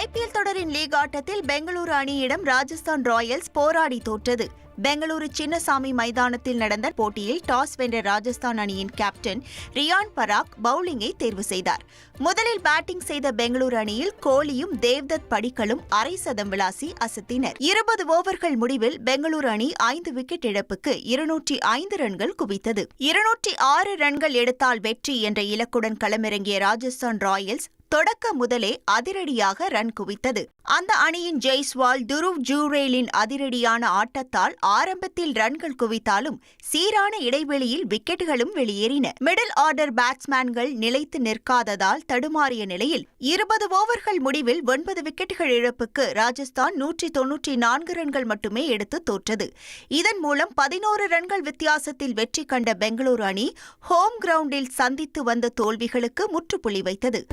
IPL தொடரின் league ஆட்டத்தில் Bengaluru அணியிடம் Rajasthan Royals போராடி தோற்றது. பெங்களூரு சின்னசாமி மைதானத்தில் நடந்த போட்டியில் டாஸ் வென்ற ராஜஸ்தான் அணியின் கேப்டன் ரியான் பராக் பவுலிங்கை தேர்வு செய்தார். முதலில் பேட்டிங் செய்த பெங்களூரு அணியில் கோலியும் தேவ்தத் படிக்கலும் அரை சதம் விளாசி அசத்தினர். இருபது ஓவர்கள் முடிவில் பெங்களூரு அணி ஐந்து விக்கெட் இழப்புக்கு இருநூற்றி ஐந்து ரன்கள் குவித்தது. இருநூற்றி ஆறு ரன்கள் எடுத்தால் வெற்றி என்ற இலக்குடன் களமிறங்கிய ராஜஸ்தான் ராயல்ஸ் தொடக்க முதலே அதிரடியாக ரன் குவித்தது. அந்த அணியின் ஜெய்ஸ்வால் துருவ் ஜூரேலின் அதிரடியான ஆட்டத்தால் ஆரம்பத்தில் ரன்கள் குவித்தாலும் சீரான இடைவெளியில் விக்கெட்டுகளும் வெளியேறின. மிடில் ஆர்டர் பேட்ஸ்மேன்கள் நிலைத்து நிற்காததால் தடுமாறிய நிலையில் இருபது ஓவர்கள் முடிவில் ஒன்பது விக்கெட்டுகள் இழப்புக்கு ராஜஸ்தான் நூற்றி தொன்னூற்றி நான்கு ரன்கள் மட்டுமே எடுத்து தோற்றது. இதன் மூலம் பதினோரு ரன்கள் வித்தியாசத்தில் வெற்றி கண்ட பெங்களூரு அணி ஹோம் கிரவுண்டில் சந்தித்து வந்த தோல்விகளுக்கு முற்றுப்புள்ளி வைத்தது.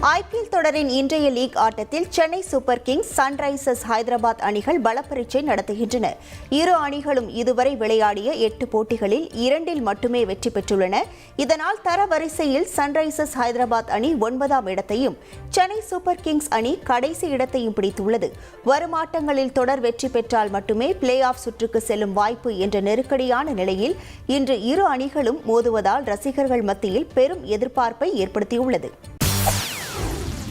ஐபிஎல் தொடரின் இன்றைய லீக் ஆட்டத்தில் Chennai Super Kings Sunrisers Hyderabad அணிகள் பலப்பரீட்சை நடத்துகின்றன. இரு அணிகளும் இதுவரை விளையாடிய எட்டு போட்டிகளில் இரண்டில் மட்டுமே வெற்றி பெற்றுள்ளன. இதனால் தரவரிசையில் சன்ரைசர்ஸ் ஹைதராபாத் அணி ஒன்பதாம் இடத்தையும் சென்னை சூப்பர் கிங்ஸ் அணி கடைசி இடத்தையும் பிடித்துள்ளது. வரும் ஆட்டங்களில் தொடர் வெற்றி பெற்றால் மட்டுமே பிளே ஆஃப் சுற்றுக்கு செல்லும் வாய்ப்பு என்ற நெருக்கடியான நிலையில் இன்று இரு அணிகளும் மோதுவதால் ரசிகர்கள் மத்தியில் பெரும் எதிர்பார்ப்பை ஏற்படுத்தியுள்ளது.